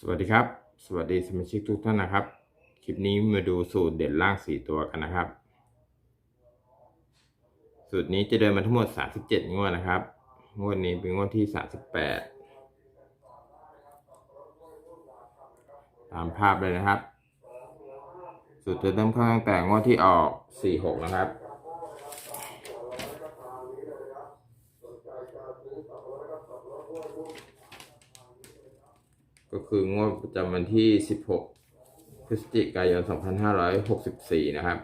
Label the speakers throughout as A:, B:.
A: สวัสดีครับ สวัสดีสมาชิกทุกท่านนะครับ คลิปนี้มาดูสูตรเด่นล่าง 4 ตัวกันนะครับ สูตรนี้จะเดินมาทั้งหมด 37 งวดนะครับ งวดนี้เป็นงวดที่ 38 ตามภาพเลยนะครับ สูตรจะเริ่มเข้าตั้งแต่งวดที่ออก 46 นะครับ ก็คืองวดประจำวันที่ 16 พฤศจิกายน 2564 นะครับ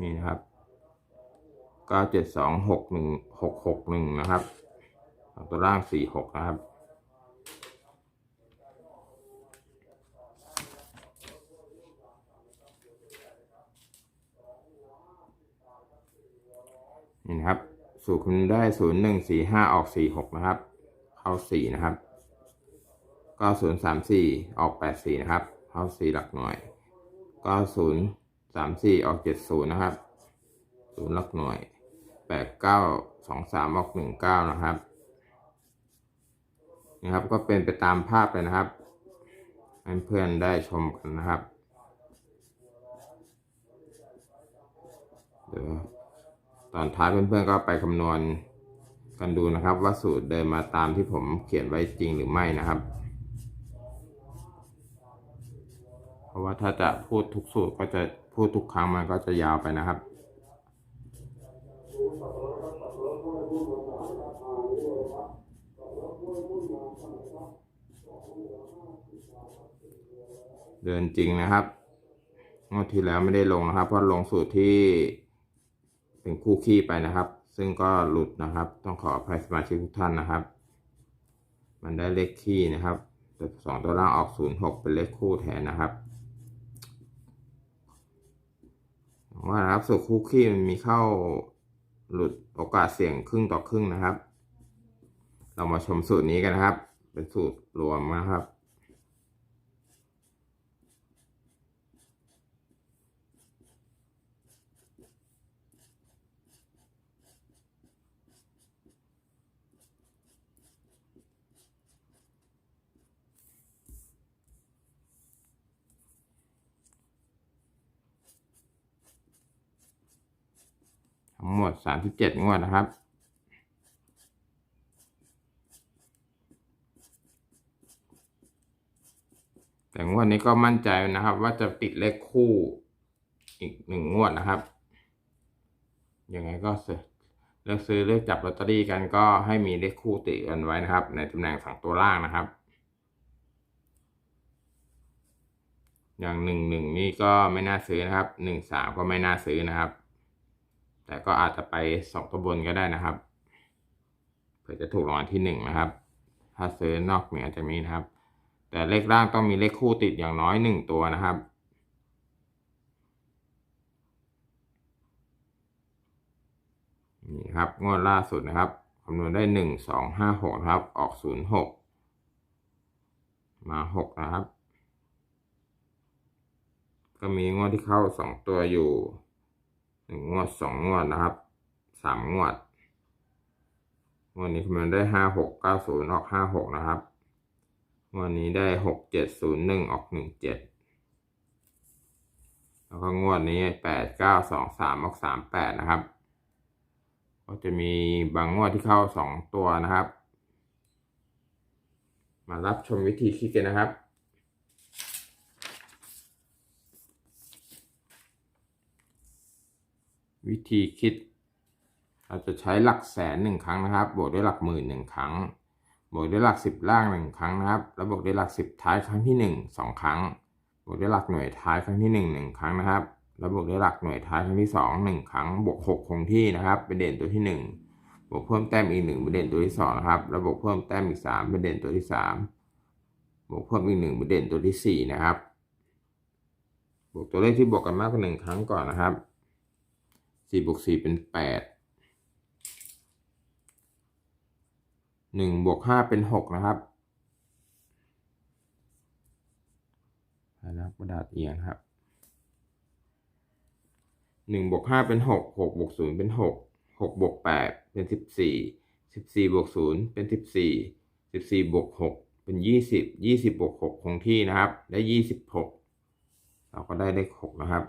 A: นี่นะครับ 97261661 นะครับตัวล่าง 46 นะครับ นี่นะครับสูตรคุณได้ศูนย์หนึ่งสี่ห้าออกสี่หกนะครับ เข้าสี่นะครับก็ศูนย์สามสี่ออกแปดสี่นะครับ เข้าสี่หลักหน่วยก็ศูนย์สามสี่ออกเจ็ดศูนย์นะครับศูนย์หลักหน่วยแปดเก้าสองสามออกหนึ่งเก้านะครับนี่ครับ ก็เป็นไปตามภาพเลยนะครับให้เพื่อนได้ชมกันนะครับเดี๋ยว ตอนท้ายเพื่อนๆก็ไปคำนวณกันดูนะครับ ว่าสูตรเดินมาตามที่ผมเขียนไว้จริงหรือไม่นะครับ เพราะว่าถ้าจะพูดทุกสูตรก็จะพูดทุกครั้งมันก็จะยาวไปนะครับเดินจริงนะครับงวดที่แล้วไม่ได้ลงนะครับ เพราะลงสูตรที่ เป็นคู่ขี้ไปนะครับ ซึ่งก็หลุดนะครับ ต้องขออภัยสมาชิกทุกท่านนะครับ มันได้เลขขี้นะครับแต่สองตัวล่างออกศูนย์หกเป็นเลขคู่แทนนะครับว่านะครับสูตรคู่ขี้มันมีเข้าหลุดโอกาสเสี่ยงครึ่งต่อครึ่งนะครับ เรามาชมสูตรนี้กันนะครับ เป็นสูตรรวมนะครับ ดสามสิบเจ็ดงวดนะครับ แต่งวดนี้ก็มั่นใจนะครับ ว่าจะติดเลขคู่อีกหนึ่งงวดนะครับยังไงก็เลือกซื้อเลือกจับลอตเตอรี่กันก็ให้มีเลขคู่ติดกันไว้นะครับ ในตำแหน่งฝั่งตัวล่างนะครับ อย่างหนึ่งหนึ่งนี่ก็ไม่น่าซื้อนะครับหนึ่งสามก็ไม่น่าซื้อนะครับ แต่ก็อาจจะไปสองตัวบนก็ได้นะครับ เผื่อจะถูกรางวัลที่หนึ่งนะครับ ถ้าซื้อนอกเหนือจากนี้นะครับ แต่เลขล่างต้องมีเลขคู่ติดอย่างน้อยหนึ่งตัวนะครับนี่ครับงวดล่าสุดนะครับคำนวณได้หนึ่งสองห้าหกครับ ออกศูนย์หกมาหกนะครับ ก็มีงวดที่เข้าสองตัวอยู่ หนึ่งงวดสองงวดนะครับสามงวดงวดนี้คำนวณได้ห้าหกเก้าศูนย์ออกห้าหกนะครับงวดนี้ได้หกเจ็ดศูนย์หนึ่งออกหนึ่งเจ็ดแล้วก็งวดนี้แปดเก้าสองสามออกสามแปดนะครับ ก็จะมีบางงวดที่เข้าสองตัวนะครับ มารับชมวิธีคิดกันนะครับ วิธีคิด เราจะใช้หลักแสนหนึ่งครั้งนะครับ บวกด้วยหลักหมื่นหนึ่งครั้ง บวกด้วยหลักสิบล่างหนึ่งครั้งนะครับ แล้วบวกด้วยหลักสิบท้ายครั้งที่หนึ่งสองครั้ง บวกด้วยหลักหน่วยท้ายครั้งที่หนึ่งหนึ่งครั้งนะครับ แล้วบวกด้วยหลักหน่วยท้ายครั้งที่สองหนึ่งครั้ง บวกหกคงที่นะครับ เป็นเด่นตัวที่หนึ่งบวกเพิ่มแต้มอีกหนึ่งเป็นเด่นตัวที่สองนะครับ แล้วบวกเพิ่มแต้มอีกสามเป็นเด่นตัวที่สามบวกเพิ่มอีกหนึ่งเป็นเด่นตัวที่สี่นะครับ บวกตัวเลขที่บวกกันมากกว่าหนึ่งครั้งก่อนนะครับ สี่บวกสี่เป็นแปดหนึ่งบวกห้าเป็นหกนะครับนะครับกระดาษเอียงครับหนึ่งบวกห้าเป็นหกหกบวกศูนย์เป็นหกหกบวกแปดเป็นสิบสี่สิบสี่บวกศูนย์เป็นสิบสี่สิบสี่บวกหกเป็นยี่สิบยี่สิบบวกหกคงที่นะครับ ได้ยี่สิบหกเราก็ได้เลขหกนะครับ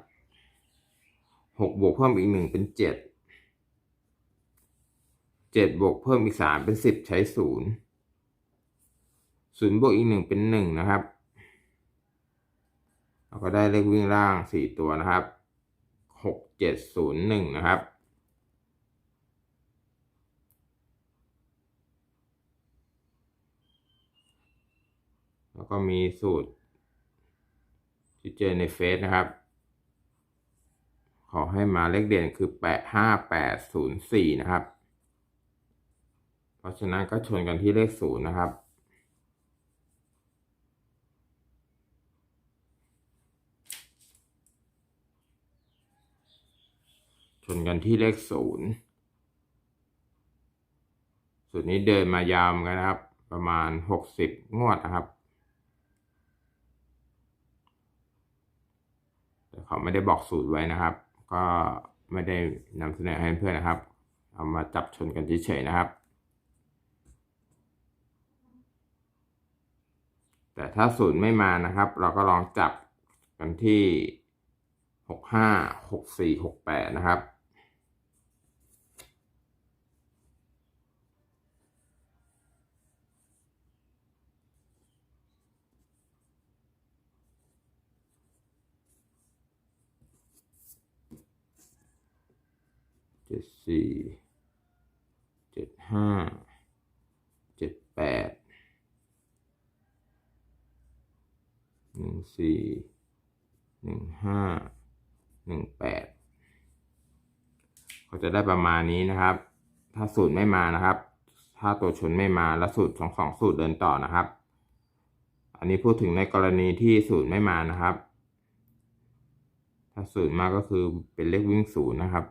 A: หกบวกเพิ่มอีกหนึ่งเป็นเจ็ดเจ็ดบวกเพิ่มอีกสามเป็นสิบใช้ศูนย์ศูนย์บวกอีกหนึ่งเป็นหนึ่งนะครับเราก็ได้เลขวิ่งล่างสี่ตัวนะครับหกเจ็ดศูนย์หนึ่งนะครับแล้วก็มีสูตรที่เจอในเฟซนะครับ ขอให้มาเลขเด่นคือแปดห้าแปดศูนย์สี่นะครับ เพราะฉะนั้นก็ชนกันที่เลขศูนย์นะครับชนกันที่เลขศูนย์สูตรนี้เดินมายาวเหมือนกันนะครับ ประมาณหกสิบงวดนะครับแต่เขาไม่ได้บอกสูตรไว้นะครับ ก็ไม่ได้นำเสนอให้เพื่อนนะครับ เอามาจับชนกันเฉยๆนะครับ แต่ถ้าศูนย์ไม่มานะครับ เราก็ลองจับกันที่หกห้าหกสี่หกแปดนะครับ เจ็ดสี่เจ็ดห้าเจ็ดแปดหนึ่งสี่หนึ่งห้าหนึ่งแปดก็จะได้ประมาณนี้นะครับ ถ้าสูตรไม่มานะครับ ถ้าตัวชนไม่มาแล้วสูตรสองสองสูตรเดินต่อนะครับ อันนี้พูดถึงในกรณีที่สูตรไม่มานะครับ ถ้าสูตรมาก็คือเป็นเลขวิ่งศูนย์นะครับ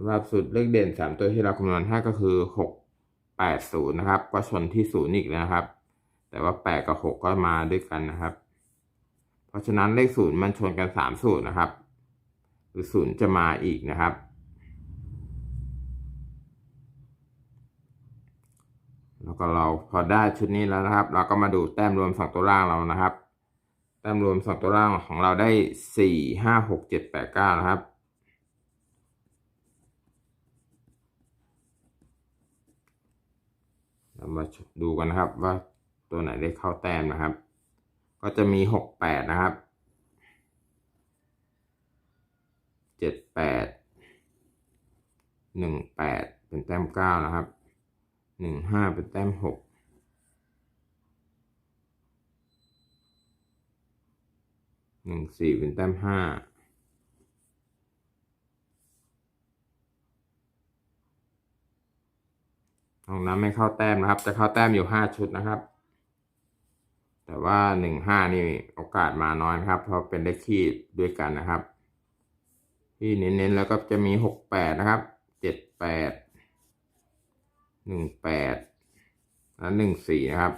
A: สำหรับสูตรเลขเด่นสามตัวที่เราคำนวณให้ก็คือหกแปดศูนย์นะครับ ก็ชนที่ศูนย์อีกนะครับ แต่ว่าแปดกับหกก็มาด้วยกันนะครับ เพราะฉะนั้นเลขศูนย์มันชนกันสามสูตรนะครับหรือศูนย์จะมาอีกนะครับ แล้วก็เราพอได้ชุดนี้แล้วนะครับ เราก็มาดูแต้มรวมสองตัวล่างเรานะครับ แต้มรวมสองตัวล่างของเราได้สี่ห้าหกเจ็ดแปดเก้านะครับ เรา มาดูกันนะครับว่าตัวไหนได้เข้าแต้มนะครับ ก็จะมีหกแปดนะครับเจ็ดแปดหนึ่งแปดเป็นแต้มเก้านะครับหนึ่งห้าเป็นแต้มหกหนึ่งสี่เป็นแต้มห้า ตรงนั้นไม่เข้าแต้มนะครับ จะเข้าแต้มอยู่ห้าชุดนะครับ แต่ว่าหนึ่งห้านี่โอกาสมาน้อยนครับ เพราะเป็นเลขคี่ด้วยกันนะครับ ที่เน้นๆแล้วก็จะมีหกแปดนะครับเจ็ดแปดหนึ่งแปดและหนึ่งสี่นะครับ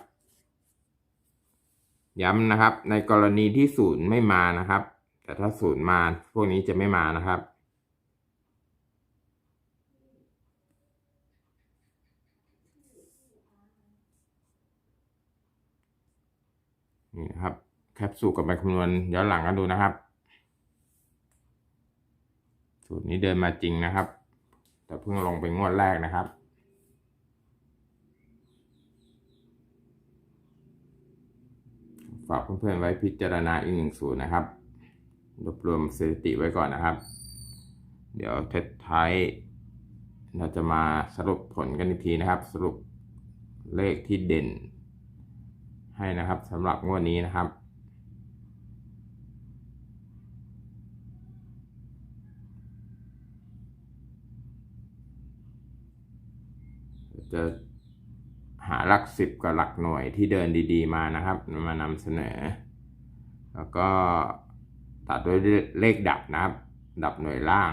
A: ย้ำนะครับ ในกรณีที่ศูนย์ไม่มานะครับ แต่ถ้าศูนย์มาพวกนี้จะไม่มานะครับ นี่นะครับ แคปสูตรกับใบคำนวณย้อนหลังกันดูนะครับ สูตรนี้เดินมาจริงนะครับ แต่เพิ่งลงไปงวดแรกนะครับฝากเพื่อนๆไว้พิจารณาอีกหนึ่งสูตรนะครับ รวบรวมสถิติไว้ก่อนนะครับ เดี๋ยวเทสท้ายเราจะมาสรุปผลกันอีกทีนะครับ สรุปเลขที่เด่น ให้นะครับสำหรับงวดนี้นะครับ จะหาหลักสิบกับหลักหน่วยที่เดินดีๆมานะครับ มานำเสนอ แล้วก็ตัดด้วยเลขดับนะครับ ดับหน่วยล่าง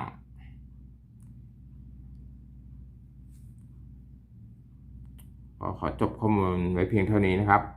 A: ก็ขอจบข้อมูลไว้เพียงเท่านี้นะครับ